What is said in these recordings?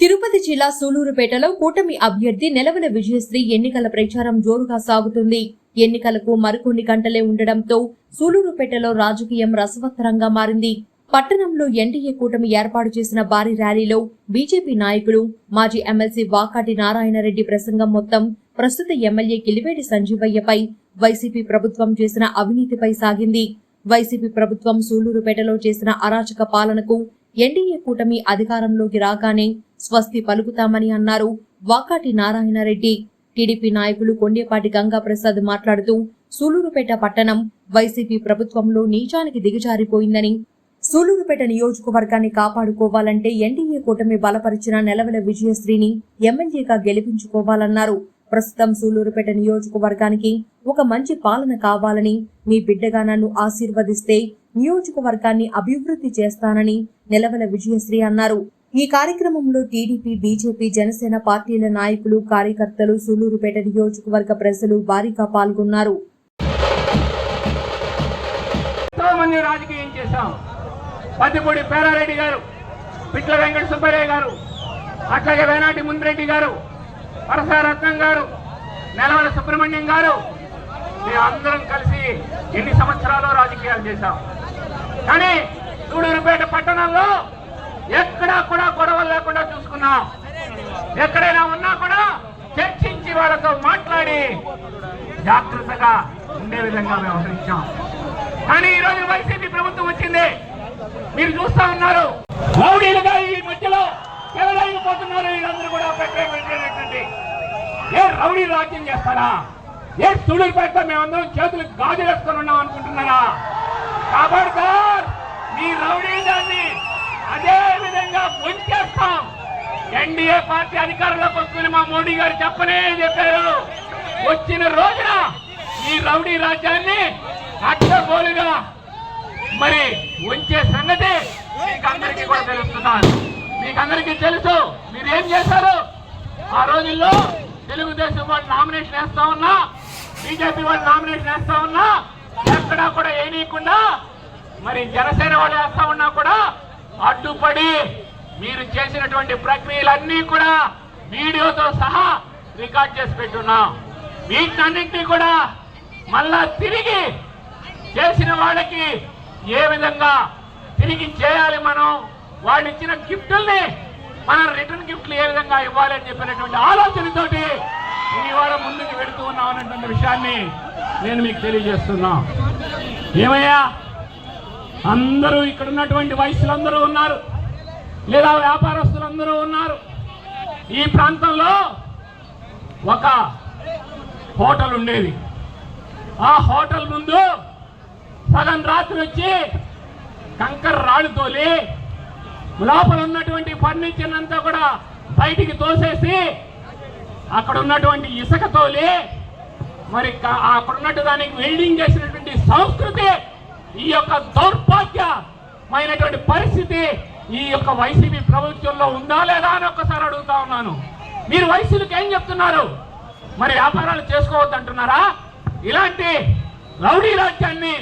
తిరుపతి జిల్లా సూలూరుపేటలో కూటమి అభ్యర్థి నెలవల విజయశ్రీ ఎన్నికల ప్రచారం జోరుగా సాగుతుంది. ఎన్నికలకు మరికొన్ని గంటలే ఉండడంతో సూలూరుపేటలో రాజకీయం రసవత్తరంగా మారింది. పట్టణంలో ఎన్డీఏ కూటమి ఏర్పాటు చేసిన భారీ ర్యాలీలో బీజేపీ నాయకులు మాజీ ఎమ్మెల్సీ వాకాటి నారాయణరెడ్డి ప్రసంగం మొత్తం ప్రస్తుత ఎమ్మెల్యే కిలివేడి సంజీవయ్యపై వైసీపీ ప్రభుత్వం చేసిన అవినీతిపై సాగింది. వైసీపీ ప్రభుత్వం సూలూరుపేటలో చేసిన అరాచక పాలనకు ఎన్డీఏ కూటమి అధికారంలోకి రాగానే స్వస్తి పలుకుతామని అన్నారు. వాకాటి నారాయణరెడ్డి టీడీపీ నాయకులు కొండేపాటి గంగాప్రసాద్ మాట్లాడుతూ సూలూరుపేట పట్టణం వైసీపీ ప్రభుత్వంలో నీచానికి దిగజారిపోయిందని. సూలూరుపేట నియోజకవర్గాన్ని కాపాడుకోవాలంటే ఎన్డీఏ కూటమి బలపరిచిన నెలవెల విజయశ్రీని ఎమ్మెల్యేగా గెలిపించుకోవాలన్నారు. ప్రస్తుతం సూలూరుపేట నియోజకవర్గానికి ఒక మంచి పాలన కావాలని మీ బిడ్డగా నన్ను ఆశీర్వదిస్తే నియోజకవర్గాన్ని అభివృద్ధి చేస్తానని నెలవెల విజయశ్రీ అన్నారు. ఈ కార్యక్రమంలో టీడీపీ బీజేపీ జనసేన పార్టీల నాయకులు కార్యకర్తలు సూలూరుపేట నియోజకవర్గ ప్రజలు భారీగా పాల్గొన్నారు. మంది రాజకీయం చేశాం. పత్తిపూడి పేరారెడ్డి గారు పిట్ల వెంకట సుబ్బయ్య గారు అట్లాగే వేనాటి ముందిరెడ్డి గారు వరసారత్నం గారు నెలవల సుబ్రహ్మణ్యం గారు అందరం కలిసి ఎన్ని సంవత్సరాలు రాజకీయాలు చేశాం. కానీ సూడూరుపేట పట్టణంలో ఎక్కడా కూడా గొడవలు లేకుండా చూసుకున్నాం. ఎక్కడైనా ఉన్నా కూడా చర్చించి వాళ్ళతో మాట్లాడి జాగ్రత్తగా ఉండే విధంగా వ్యవహరించాం. కానీ ఈ రోజు వైసీపీ ప్రభుత్వం వచ్చింది. మీరు చూస్తా ఉన్నారు. రౌడీలుగా ఈ మధ్యలో ఎవరైపోతున్నారు వీళ్ళందరూ కూడా పెట్టేటువంటి ఏ రౌడీ రాజ్యం చేస్తారా? ఏ సుడులు పెడతా మేమందరం చేతులు గాజులు వేసుకొని ఉన్నాం అనుకుంటున్నారా? కాబట్టి మీ రౌడీ దాన్ని అదే విధంగా ముంచేస్తాం. ఎన్డీఏ పార్టీ అధికారంలోకి వస్తుంది మా మోడీ గారు చెప్పనే చెప్పారు. వచ్చిన రోజున ఈ రౌడీ రాజ్యాన్ని అడ్డగోలుగా మరి ఉంచే సంగతి మీకు అందరికీ కూడా తెలుస్తున్నాను మీకు అందరికీ తెలుసు. మీరు ఏం చేశారు? ఆ రోజుల్లో తెలుగుదేశం వాళ్ళు నామినేషన్ వేస్తా ఉన్నా బీజేపీ వాళ్ళు నామినేషన్ వేస్తా ఉన్నా ఎక్కడా కూడా ఏనీయకుండా మరి జనసేన వాళ్ళు వేస్తా ఉన్నా కూడా అడ్డుపడి మీరు చేసినటువంటి ప్రక్రియలన్నీ కూడా వీడియోతో సహా రికార్డ్ చేసి పెట్టున్నాం. వీటన్నింటినీ కూడా మళ్ళా తిరిగి చేసిన వాళ్ళకి ఏ విధంగా తిరిగి చేయాలి మనం? వాళ్ళు ఇచ్చిన గిఫ్టుల్ని మనం రిటర్న్ గిఫ్ట్లు ఏ విధంగా ఇవ్వాలి అని చెప్పినటువంటి ఆలోచనతోటి ఇవాళ ముందుకు వెళుతూ ఉన్నాం అనేటువంటి విషయాన్ని నేను మీకు తెలియజేస్తున్నా. ఏమయ్యా? అందరూ ఇక్కడ ఉన్నటువంటి వయసులందరూ ఉన్నారు. లేదా వ్యాపారస్తులందరూ ఉన్నారు. ఈ ప్రాంతంలో ఒక హోటల్ ఉండేది. ఆ హోటల్ ముందు సగం రాత్రి వచ్చి కంకర రాళ్ళు తోలి లోపల ఉన్నటువంటి ఫర్నిచర్ అంతా కూడా బయటికి తోసేసి అక్కడ ఉన్నటువంటి ఇసుక తోలి మరి అక్కడ ఉన్నట్టు దానికి వెల్డింగ్ చేసినటువంటి సంస్కృతి ఈ యొక్క మైనటువంటి పరిస్థితి ఈ యొక్క వైసీపీ ప్రభుత్వంలో ఉందా లేదా అని ఒక్కసారి అడుగుతా ఉన్నాను. మీరు వైసీపీకి ఏం చెప్తున్నారు? మరి వ్యాపారాలు చేసుకోవద్దు అంటున్నారా? ఇలాంటి రౌడీ రాజ్యాన్ని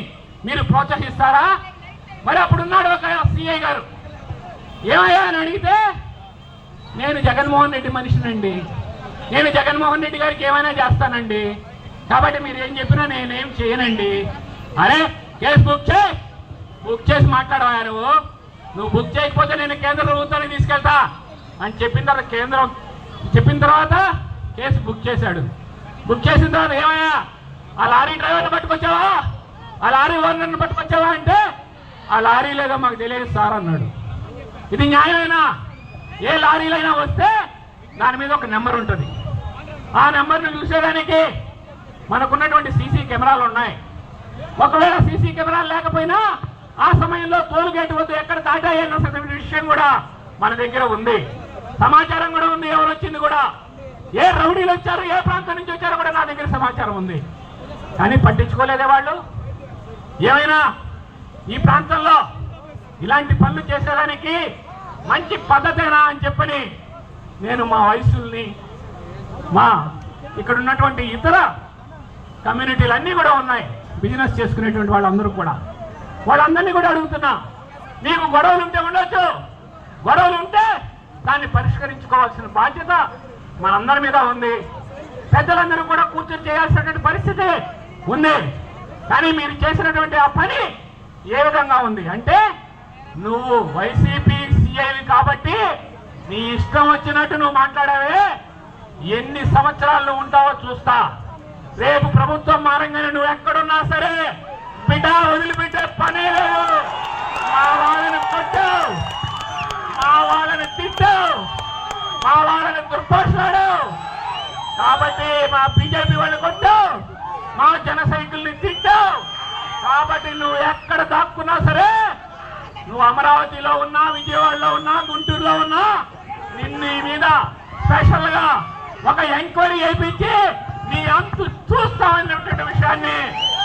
మీరు ప్రోత్సహిస్తారా? మరి అప్పుడున్నాడు ఒక సిఐ గారు. ఏమయ్యా అని అడిగితే నేను జగన్మోహన్ రెడ్డి మనిషినండి. నేను జగన్మోహన్ రెడ్డి గారికి ఏమైనా చేస్తానండి. కాబట్టి మీరు ఏం చెప్పినా నేనేం చేయనండి. అరే కేసు బుక్ చేయి. బుక్ చేసి మాట్లాడవా నువ్వు? నువ్వు బుక్ చేయకపోతే నేను కేంద్ర ప్రభుత్వానికి తీసుకెళ్తా అని చెప్పిన తర్వాత కేంద్రం చెప్పిన తర్వాత కేసు బుక్ చేశాడు. బుక్ చేసిన తర్వాత ఏమయ్యా? ఆ లారీ డ్రైవర్ని పట్టుకొచ్చావా? ఆ లారీ ఓనర్ని పట్టుకొచ్చావా అంటే ఆ లారీ లేదో మాకు తెలియదు సార్ అన్నాడు. ఇది న్యాయమేనా? ఏ లారీలైనా వస్తే దాని మీద ఒక నెంబర్ ఉంటుంది. ఆ నెంబర్ని చూసేదానికి మనకున్నటువంటి సీసీ కెమెరాలు ఉన్నాయి. ఒకవేళ సీసీ కెమెరాలు లేకపోయినా ఆ సమయంలో టోల్ గేట్ వద్ద ఎక్కడ దాటాయన్న విషయం కూడా మన దగ్గర ఉంది. సమాచారం కూడా ఉంది ఎవరు వచ్చింది కూడా. ఏ రౌడీలు వచ్చారు ఏ ప్రాంతం నుంచి వచ్చారో కూడా నా దగ్గర సమాచారం ఉంది. కానీ పట్టించుకోలేదే వాళ్ళు. ఏమైనా ఈ ప్రాంతంలో ఇలాంటి పనులు చేసేదానికి మంచి పద్ధతేనా అని చెప్పని నేను మా వయసుల్ని మా ఇక్కడ ఉన్నటువంటి ఇతర కమ్యూనిటీలు అన్నీ కూడా ఉన్నాయి. బిజినెస్ చేసుకునేటువంటి వాళ్ళందరూ కూడా. వాళ్ళందరినీ కూడా అడుగుతున్నా. మీకు గొడవలు ఉంటే ఉండొచ్చు. గొడవలు ఉంటే దాన్ని పరిష్కరించుకోవాల్సిన బాధ్యత మనందరి మీద ఉంది. పెద్దలందరూ కూడా కూర్చొని చేయాల్సినటువంటి పరిస్థితి ఉంది. కానీ మీరు చేసినటువంటి ఆ పని ఏ విధంగా ఉంది అంటే నువ్వు వైసీపీ సిఐవి కాబట్టి నీ ఇష్టం వచ్చినట్టు నువ్వు మాట్లాడావే. ఎన్ని సంవత్సరాలు ఉంటావో చూస్తా. రేపు ప్రభుత్వం మారంగానే నువ్వు ఎక్కడున్నా సరే బిడ్డ వదిలిపెట్టే పనే లేదు. మా వాళ్ళని కొట్టావు. మా వాళ్ళని తిట్టావు. మా వాళ్ళని దుర్భాషలాడావు. కాబట్టి మా బీజేపీ వాళ్ళు కొట్టావు. మా జన సైకిల్ని తిట్టావు. కాబట్టి నువ్వు ఎక్కడ దాక్కున్నా సరే నువ్వు అమరావతిలో ఉన్నా విజయవాడలో ఉన్నా గుంటూరులో ఉన్నా నిన్ను మీద స్పెషల్గా ఒక ఎంక్వైరీ చేయించి నీ అంతు చూస్తామన్నటువంటి విషయాన్ని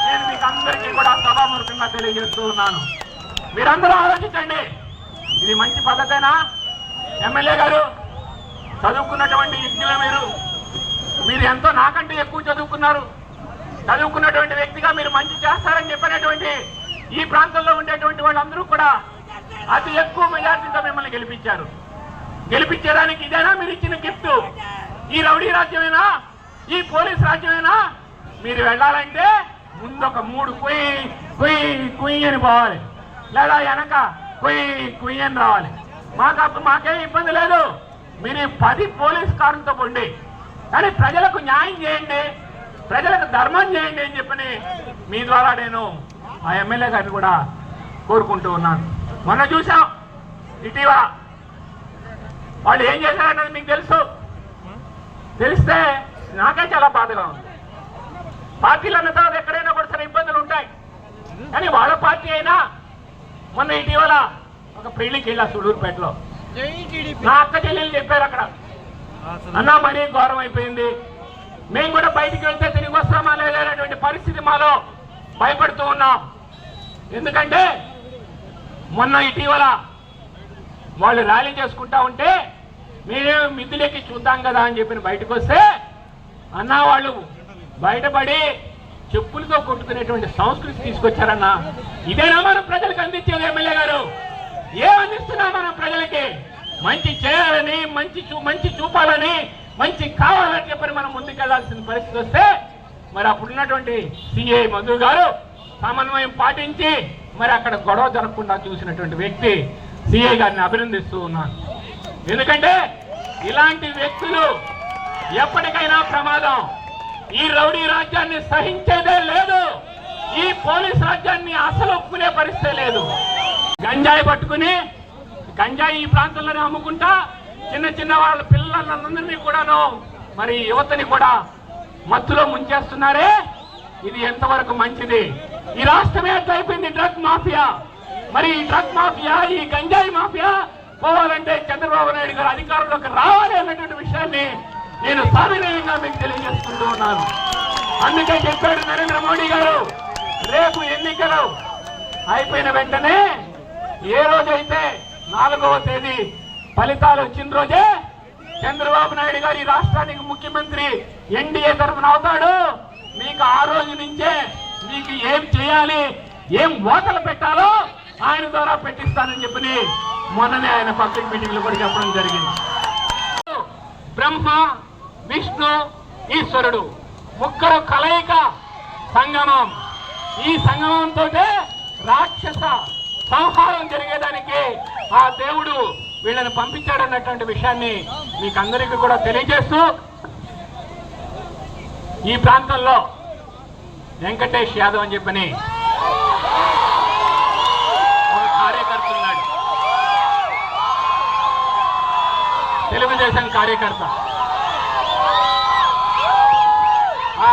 నేను మీకు అందరికీ కూడా సభాముఖంగా తెలియజేస్తూ ఉన్నాను. మీరందరూ ఆలోచించండి. ఇది మంచి పద్ధతేనా? ఎమ్మెల్యే గారు చదువుకున్నటువంటి వ్యక్తులు మీరు మీరు ఎంతో నాకంటే ఎక్కువ చదువుకున్నారు. చదువుకున్నటువంటి వ్యక్తిగా మీరు మంచి చేస్తారని చెప్పినటువంటి ఈ ప్రాంతంలో ఉండేటువంటి వాళ్ళందరూ కూడా అతి ఎక్కువ మెజార్టీతో మిమ్మల్ని గెలిపించారు. గెలిపించడానికి ఇదేనా మీరు ఇచ్చిన గిఫ్ట్? ఈ రౌడీ రాజ్యమేనా? ఈ పోలీస్ రాజ్యమేనా? మీరు వెళ్ళాలంటే ముందు ఒక మూడు కుయ్ కుయ్ కుయ్ అని పోవాలి. లేదా వెనక కుయ్ కుయ్ అని రావాలి. మాకు అప్పుడు మాకేం ఇబ్బంది లేదు. మీరు పది పోలీస్ కారులతో పొండి. కానీ ప్రజలకు న్యాయం చేయండి. ప్రజలకు ధర్మం చేయండి అని చెప్పని మీ ద్వారా నేను ఆ ఎమ్మెల్యే గారిని కూడా కోరుకుంటూ ఉన్నాను. మొన్న చూసాం. ఇటీవల వాళ్ళు ఏం చేశారన్నది మీకు తెలుసు? తెలిస్తే నాకే చాలా బాధగా ఉంది. పార్టీలు అన్న తర్వాత ఎక్కడైనా కూడా సరే ఇబ్బందులు ఉంటాయి కానీ వాళ్ళ పార్టీ అయినా మొన్న ఇటీవల ఒక పెళ్ళికి వెళ్ళా సుడూరుపేటలో నా అక్క చెల్లెలు చెప్పారు అక్కడ. అన్నా మరీ ఘోరం అయిపోయింది. మేము కూడా బయటికి వెళ్తే తిరిగి వస్తామా లేదా అనేటువంటి పరిస్థితి మాలో భయపడుతూ ఉన్నాం. ఎందుకంటే మొన్న ఇటీవల వాళ్ళు ర్యాలీ చేసుకుంటా ఉంటే మీరేమో మిద్దులెక్కి చూద్దాం కదా అని చెప్పి బయటకు వస్తే అన్నా వాళ్ళు బయటపడి చెప్పులతో కొట్టుకునేటువంటి సంస్కృతి తీసుకొచ్చారన్న ఇదేనా మనం ప్రజలకు అందించేది ఎమ్మెల్యే గారు. ఏమందిస్తున్నా మనం ప్రజలకి? మంచి చేయాలని మంచి చూ మంచి చూపాలని మంచి కావాలని చెప్పని మనం ముందుకెళ్ళాల్సిన పరిస్థితి వస్తే మరి అప్పుడున్నటువంటి సిఐ మధు గారు సమన్వయం పాటించి మరి అక్కడ గొడవ జరగకుండా చూసినటువంటి వ్యక్తి సిఐ గారిని అభినందిస్తూ ఉన్నాను. ఎందుకంటే ఇలాంటి వ్యక్తులు ఎప్పటికైనా ప్రమాదం. ఈ రౌడీ రాజ్యాన్ని సహించేదే లేదు. ఈ పోలీస్ రాజ్యాన్ని అసలు ఒప్పుకునే పరిస్థితి లేదు. గంజాయి పట్టుకుని గంజాయి ఈ ప్రాంతంలోనే అమ్ముకుంటా చిన్న చిన్న వాళ్ళ పిల్లలందరినీ కూడాను మరి యువతని కూడా మత్తులో ముంచేస్తున్నారే. ఇది ఎంతవరకు మంచిది? ఈ రాష్ట్రమే అట్లా అయిపోయింది డ్రగ్ మాఫియా. మరి ఈ డ్రగ్ మాఫియా ఈ గంజాయి మాఫియా పోవాలంటే చంద్రబాబు నాయుడు గారు అధికారంలోకి రావాలి అన్నటువంటి విషయాన్ని నేను సాధనీయంగా మీకు తెలియజేసుకుంటూ ఉన్నాను అందుకే చెప్పాడు నరేంద్ర మోడీ గారు రేపు ఎన్నికలు అయిపోయిన వెంటనే ఏ రోజైతే నాలుగవ తేదీ ఫలితాలు వచ్చిన రోజే చంద్రబాబు నాయుడు గారు ఈ రాష్ట్రానికి ముఖ్యమంత్రి ఎన్డీఏ తరఫున అవుతాడు. మీకు ఆ రోజు నుంచే మీకు ఏం చేయాలి ఏం ఓతలు పెట్టాలో ఆయన ద్వారా పెట్టిస్తానని చెప్పి మొన్ననే ఆయన పబ్లిక్ మీటింగ్లో కూడా చెప్పడం జరిగింది. బ్రహ్మ విష్ణు ఈశ్వరుడు. ముగ్గురు కలయిక సంగమం. ఈ సంగమంతో రాక్షస సంహారం జరిగేదానికి ఆ దేవుడు వీళ్ళని పంపించాడన్నటువంటి విషయాన్ని మీకు అందరికీ కూడా తెలియజేస్తూ ఈ ప్రాంతంలో వెంకటేష్ యాదవ్ అని చెప్పని ఒక కార్యకర్త ఉన్నాడు. తెలుగుదేశం కార్యకర్త.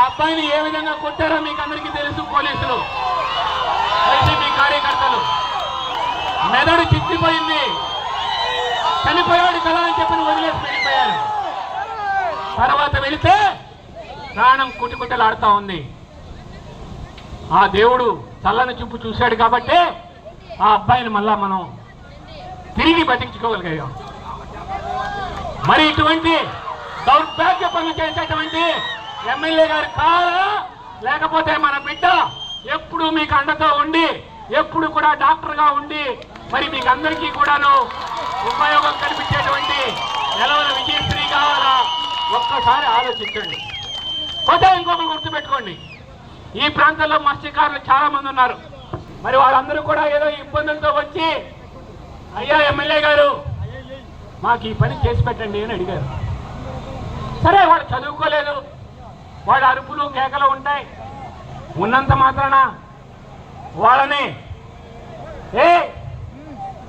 అబ్బాయిని ఏ విధంగా కొట్టారో మీకు అందరికీ తెలుసు పోలీసులు. వైసీపీ కార్యకర్తలు మెదడు చిట్టిపోయింది చనిపోయాడు కదా అని చెప్పి వదిలేసి వెళ్ళిపోయారు. తర్వాత వెళితే ప్రాణం కుటికుటలాడుతా ఉంది. ఆ దేవుడు చల్లని చూపు చూశాడు కాబట్టి ఆ అబ్బాయిని మళ్ళా మనం తిరిగి బతికించుకోగలిగాం. మరి ఇటువంటి దౌర్భాగ్య పనులు చేసేటువంటి ఎమ్మెల్యే గారు కాదా లేకపోతే మన బిడ్డ ఎప్పుడు మీకు అండతో ఉండి ఎప్పుడు కూడా డాక్టర్గా ఉండి మరి మీకు అందరికీ కూడాను ఉపయోగం కల్పించేటువంటి నిలవల ఒక్కసారి ఆలోచించండి. కొద్దిగా ఇంకొకరు గుర్తుపెట్టుకోండి. ఈ ప్రాంతంలో మత్స్యకారులు చాలా మంది ఉన్నారు. మరి వాళ్ళందరూ కూడా ఏదో ఇబ్బందులతో వచ్చి అయ్యా ఎమ్మెల్యే గారు మాకు ఈ పని చేసి పెట్టండి అని అడిగారు. సరే వాడు చదువుకోలేదు. వాడి అరుపులు కేకలు ఉంటాయి. ఉన్నంత మాత్రాన వాళ్ళని ఏ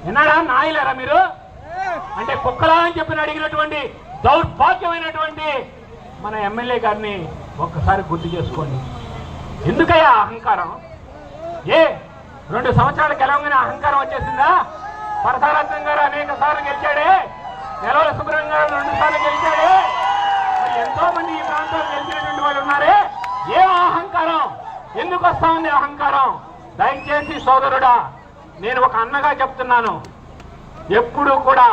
విన్నాడా నాయలేరా మీరు? అంటే కుక్కలా అని చెప్పిన అడిగినటువంటి దౌర్భాగ్యమైనటువంటి మన ఎమ్మెల్యే గారిని ఒక్కసారి గుర్తు చేసుకోండి. ఎందుకయ్యా అహంకారం? ఏ రెండు సంవత్సరాల గెలవగానే అహంకారం వచ్చేసిందా? పరసారత్నం గారు అనేక సార్లు గెలిచాడే నెలవల సుబ్రహ్మణ్యం గారు రెండు సార్లు గెలిచాడే. ఎంతో మంది ఈ ప్రాంతంలో గెలిచినటువంటి వాళ్ళు ఉన్నారే? ఏం అహంకారం? ఎందుకు వస్తా ఉంది అహంకారం? దయచేసి సోదరుడా నేను ఒక అన్నగా చెప్తున్నాను. ఎప్పుడూ కూడా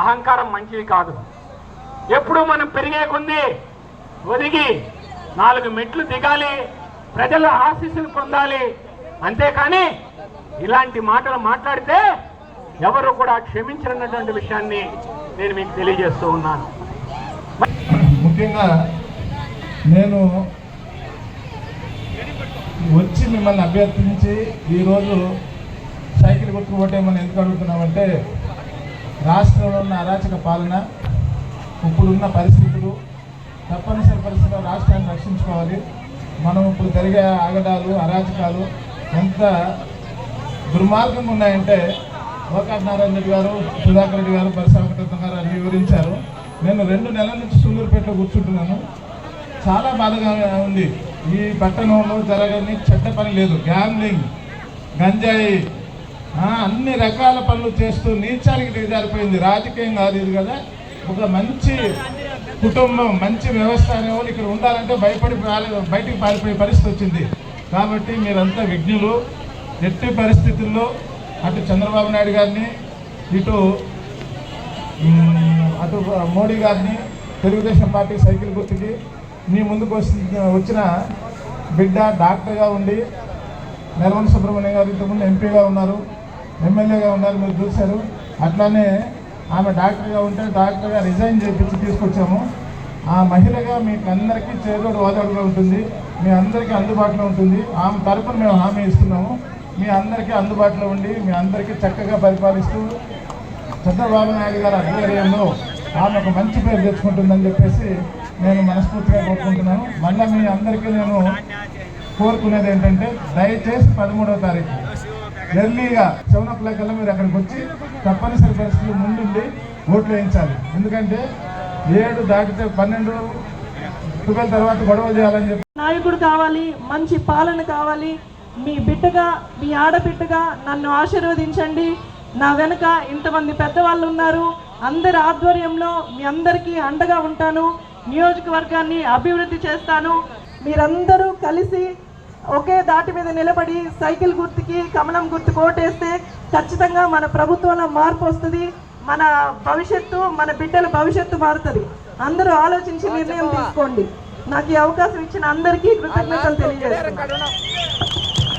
అహంకారం మంచిది కాదు. ఎప్పుడు మనం పెరిగే కొంది ఒదిగి నాలుగు మెట్లు దిగాలి ప్రజల ఆశీస్సులు పొందాలి. అంతేకాని ఇలాంటి మాటలు మాట్లాడితే ఎవరు కూడా క్షమించరన్నటువంటి విషయాన్ని నేను మీకు తెలియజేస్తూ ఉన్నాను. ముఖ్యంగా నేను వచ్చి మిమ్మల్ని అభ్యర్థించి ఈరోజు సైకిల్ గుర్తు ఓటేమని ఎందుకు అడుగుతున్నామంటే రాష్ట్రంలో ఉన్న అరాచక పాలన ఇప్పుడున్న పరిస్థితులు తప్పనిసరి పరిస్థితుల్లో రాష్ట్రాన్ని రక్షించుకోవాలి. మనం ఇప్పుడు జరిగే ఆగడాలు అరాచకాలు ఎంత దుర్మార్గంగా ఉన్నాయంటే లోకాట్ నారాయణ రెడ్డి గారు సుధాకర్ రెడ్డి గారు పరిశ్రమ గారు అన్ని వివరించారు. నేను రెండు నెలల నుంచి సూళ్ళూరుపేటలో కూర్చుంటున్నాను. చాలా బాధగా ఉంది. ఈ పట్టణంలో జరగని చెడ్డ పని లేదు. గ్యాంబ్లింగ్ గంజాయి అన్ని రకాల పనులు చేస్తూ నీచానికి దిగజారిపోయింది. రాజకీయం కాదు ఇది కదా. ఒక మంచి కుటుంబం మంచి వ్యవస్థ అనేవాళ్ళు ఇక్కడ ఉండాలంటే భయపడి బయటికి పారిపోయే పరిస్థితి వచ్చింది. కాబట్టి మీరంతా విజ్ఞులు. ఎట్టి పరిస్థితుల్లో అటు చంద్రబాబు నాయుడు గారిని ఇటు అటు మోడీ గారిని తెలుగుదేశం పార్టీ సైకిల్ గుర్తుకి మీ ముందుకు వచ్చిన బిడ్డ డాక్టర్గా ఉండి నెలవన సుబ్రహ్మణ్యం గారు ఇంతకుముందు ఎంపీగా ఉన్నారు ఎమ్మెల్యేగా ఉన్నారు మీరు చూశారు. అట్లానే ఆమె డాక్టర్గా ఉంటే డాక్టర్గా రిజైన్ చేయించి తీసుకొచ్చాము. ఆ మహిళగా మీకు అందరికీ చేదోడు వాదోడుగా ఉంటుంది. మీ అందరికీ అందుబాటులో ఉంటుంది. ఆమె తరపున మేము హామీ ఇస్తున్నాము. మీ అందరికీ అందుబాటులో ఉండి మీ అందరికీ చక్కగా పరిపాలిస్తూ చంద్రబాబు నాయుడు గారి ఆధ్వర్యంలో ఆమె ఒక మంచి పేరు తెచ్చుకుంటుందని చెప్పేసి నేను మనస్ఫూర్తిగా కోరుకుంటున్నాను. మళ్ళీ మీ అందరికీ నేను కోరుకునేది ఏంటంటే దయచేసి పదమూడవ తారీఖు ఎర్లీగా సెవెన్ ఓ క్లాక్ కల్లా మీరు అక్కడికి వచ్చి తప్పనిసరి పరిస్థితులు ముందుండి ఓట్లు వేయించాలి. ఎందుకంటే ఏడు దాటితే పన్నెండు ట్వెల్వ్ తర్వాత గొడవ చేయాలని చెప్పి నాయకుడు కావాలి మంచి పాలన కావాలి. మీ బిడ్డగా మీ ఆడబిడ్డగా నన్ను ఆశీర్వదించండి. నా వెనుక ఇంతమంది పెద్దవాళ్ళు ఉన్నారు. అందరి ఆధ్వర్యంలో మీ అందరికీ అండగా ఉంటాను. నియోజకవర్గాన్ని అభివృద్ధి చేస్తాను. మీరందరూ కలిసి ఒకే దాటి మీద నిలబడి సైకిల్ గుర్తుకి కమలం గుర్తు కోటేస్తే ఖచ్చితంగా మన ప్రభుత్వంలో మార్పు వస్తుంది. మన భవిష్యత్తు మన బిడ్డల భవిష్యత్తు మారుతుంది. అందరూ ఆలోచించి నిర్ణయం తీసుకోండి. నాకు ఈ అవకాశం ఇచ్చిన అందరికీ కృతజ్ఞతలు తెలియజేస్తున్నాను.